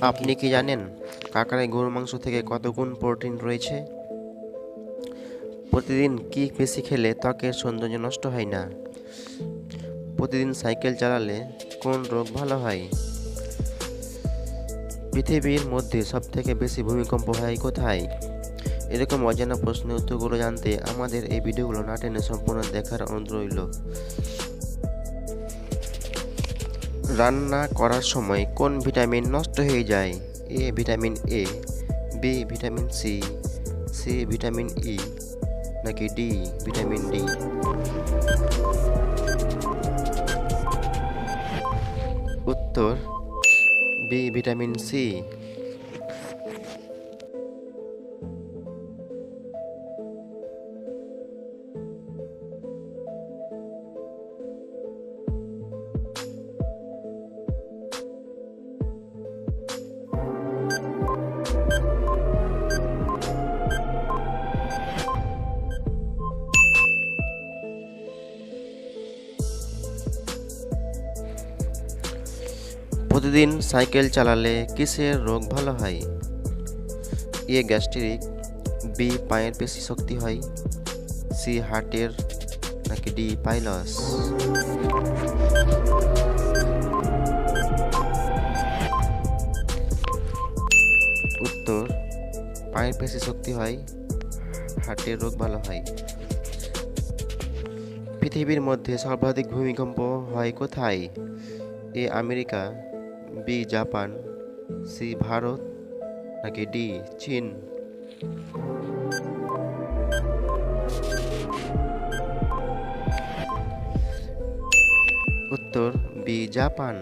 আপনি কি জানেন কাঁকড়ায় গরুর মাংস থেকে কত গুণ প্রোটিন রয়েছে? প্রতিদিন কি বেশি খেলে ত্বকের সৌন্দর্য নষ্ট হয় না? প্রতিদিন সাইকেল চালালে কোন রোগ ভালো হয়? পৃথিবীর মধ্যে সবথেকে বেশি ভূমিকম্প হয় কোথায়? এরকম অজানা প্রশ্নের উত্তরগুলো জানতে আমাদের এই ভিডিওগুলো না টেনে সম্পূর্ণ দেখার অনুরোধ রইল। রান্না করার সময় কোন ভিটামিন নষ্ট হয়ে যায়? A vitamin A, B vitamin C C vitamin E, নাকি ডি ভিটামিন ডি? উত্তর, বি ভিটামিন সি। প্রতিদিন সাইকেল চালালে কিসের রোগ ভালো হয়? এ গ্যাস্ট্রিক, বি পায়ের পেশি শক্তি হয়, সি হার্টের, নাকি ডি পাইলস? উত্তর, পায়ের পেশি শক্তি হয়, হার্টের রোগ ভালো হয়। পৃথিবীর মধ্যে সর্বাধিক ভূমিকম্প হয় কোথায়? A America B Japan, C Bharat, নাকি ডি চীন? উত্তর, বি জাপান।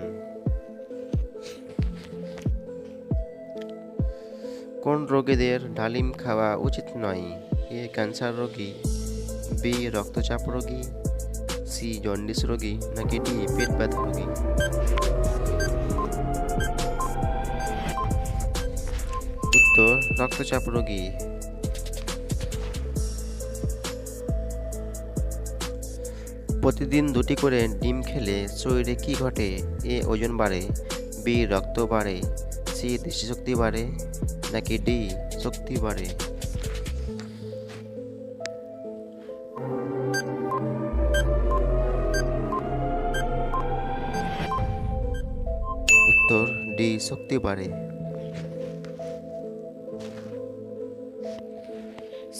কোন রোগীদের ডালিম খাওয়া উচিত নয়? এ ক্যান্সার রোগী, বি রক্তচাপ রোগী, সি জন্ডিস রোগী, নাকি ডি পেট ব্যথা রোগী? উত্তর রক্তচাপ রোগী। প্রতিদিন দুটি করে ডিম খেলে শরীরে কি ঘটে, এ ওজন বাড়ে, বি রক্ত বাড়ে, সি দৃষ্টিশক্তি বাড়ে, নাকি ডি শক্তি বাড়ে? উত্তর, ডি শক্তি বাড়ে।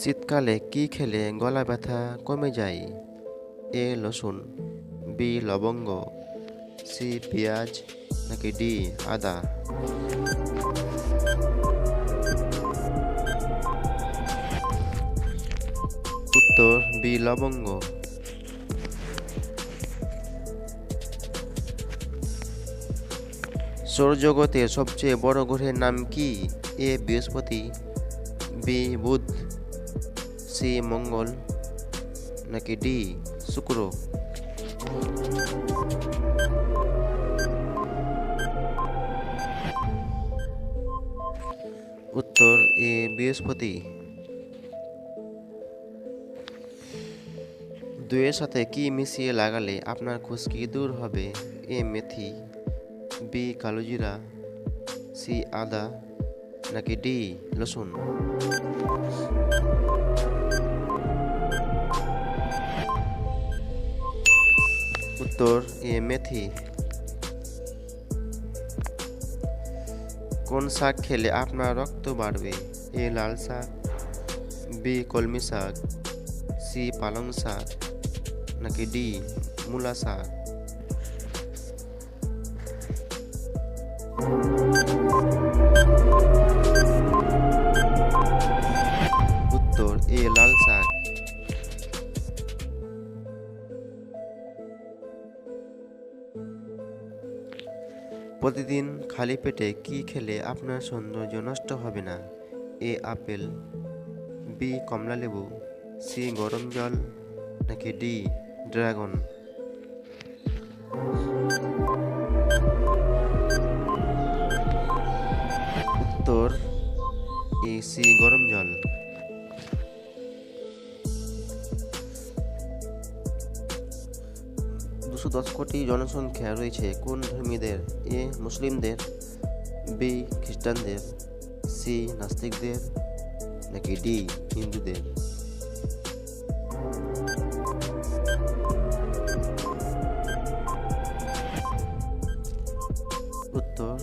শীতকালে কি খেলে গলা ব্যথা কমে যায়? এ লসুন, বি লবঙ্গ, সি পেঁয়াজ, নাকি ডি আদা? উত্তর, বি লবঙ্গ। সৌরজগতের সবচেয়ে বড় গ্রহের নাম কি? এ বৃহস্পতি, বি বুধ। সি, মঙ্গল, নাকি ডি, শুক্র? উত্তর, এ, বৃহস্পতি। দুয়ের সাথে কি মিশিয়ে লাগালে আপনার খুশকি দূর হবে? এ, মেথি, বি, কালোজিরা, সি, আদা, নাকি ডি, লসুন? উত্তর এ মেথি কোন শাক খেলে আপনার রক্ত বাড়বে? এ লাল শাক, বি কলমি শাক, সি পালং শাক, নাকি ডি মূলা শাক? প্রতিদিন খালি পেটে কি খেলে আপনার সৌন্দর্য নষ্ট হবে না? এ আপেল, বি কমলালেবু, সি গরম জল, নাকি ডি ড্রাগন? উত্তর, এ সি গরম জল। দুশো কোটি জনসংখ্যা রয়েছে। কোন ধর্মীদের এ মুসলিমদের, বি খ্রিস্টানদের, সি নাস্তিকদের, নাকি ডি হিন্দুদের? উত্তর,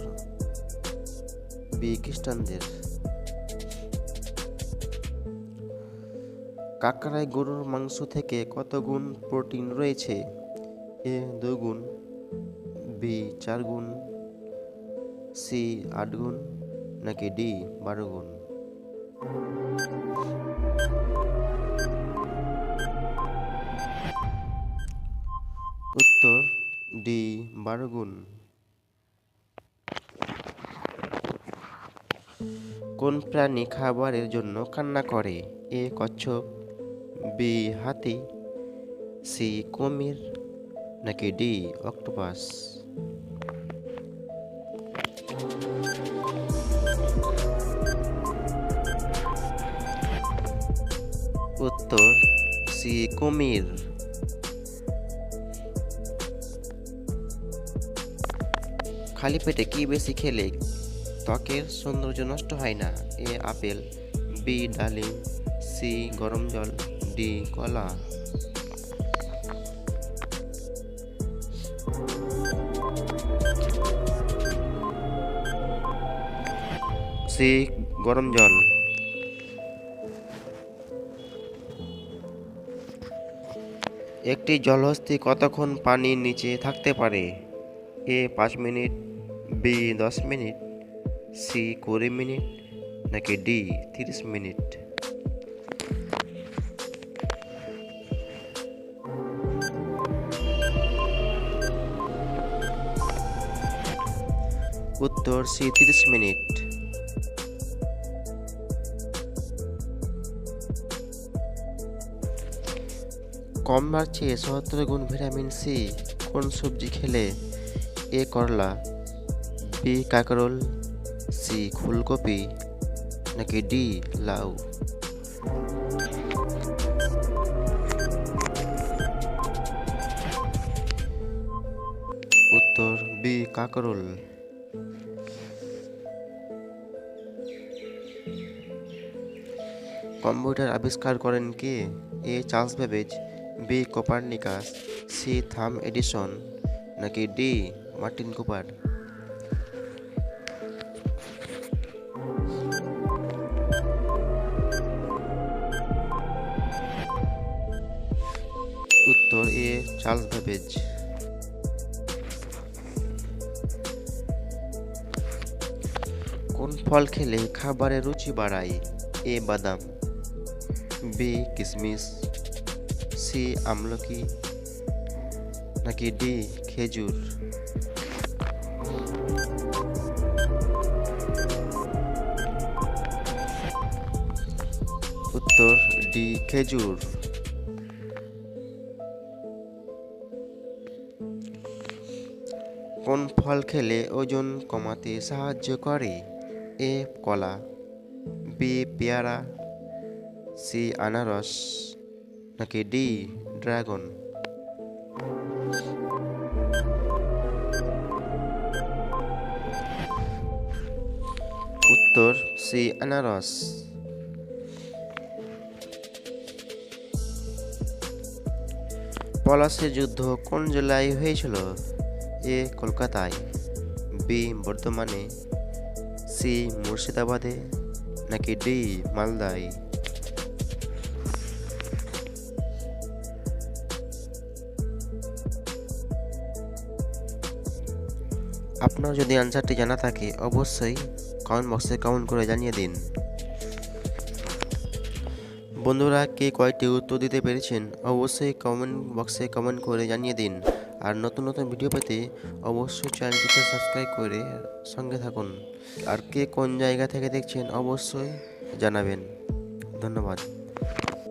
বি খ্রিস্টানদের। কাকড়ায় গরুর মাংস থেকে কত গুণ প্রোটিন রয়েছে? এ দুই গুণ, বি চার গুণ, সি আট গুণ, নাকি ডি বারো গুণ? উত্তর, ডি বারো গুণ। কোন প্রাণী খাবারের জন্য কান্না করে? এ কচ্ছপ, বি হাতি, সি কুমির নাকি ডি, অক্টোপাস? উত্তর, সি, কুমির। খালি পেটে কি বেশি খেলে? ত্বকের সৌন্দর্য নষ্ট হয় না? এ, আপেল, বি, ডালিম, সি, গরম জল, ডি, কলা। সি গরম জল। একটি জলহস্তি কতক্ষণ পানির নিচে থাকতে পারে? এ পাঁচ মিনিট, বি দশ মিনিট, সি কুড়ি মিনিট, নাকি ডি তিরিশ মিনিট? উত্তর, সি তিরিশ মিনিট। কমলার চেয়ে সত্তর গুণ ভিটামিন সি। কোন সবজি খেলে এ করলা? বি, কাকরোল, সি, ফুলকপি, নাকি ডি, লাউ? উত্তর, বি, কাকরোল। কম্পিউটার আবিষ্কার করেন কে? A, Charles Babbage B Copernicus C Thomas Edison নাকি ডি মার্টিন কুপার উত্তর এ চার্লস বেবেজ কোন ফল খেলে খাবারের রুচি বাড়ায়? এ বাদাম। বি কিশমিশ সি আমলকি নাকি ডি খেজুর? উত্তর, ডি খেজুর। কোন ফল খেলে ওজন কমাতে সাহায্য করে? এ কলা, বি পেয়ারা, সি আনারস। নাকি ডি, ড্রাগন? উত্তর, সি, আনারস। পলাশের যুদ্ধ কোন জেলায় হয়েছিল? এ, কলকাতায়। বি, বর্ধমানে। সি, মুর্শিদাবাদে। নাকি ডি, মালদায়। আপনার যদি অ্যান্সারটি জানা থাকে, অবশ্যই কমেন্ট বক্সে কমেন্ট করে জানিয়ে দিন। বন্ধুরা, কে কয়টি উত্তর দিতে পেরেছেন, অবশ্যই কমেন্ট বক্সে কমেন্ট করে জানিয়ে দিন। আর নতুন নতুন ভিডিও পেতে অবশ্যই চ্যানেলটিকে সাবস্ক্রাইব করে সঙ্গে থাকুন। আর কে কোন জায়গা থেকে দেখছেন, অবশ্যই জানাবেন। ধন্যবাদ।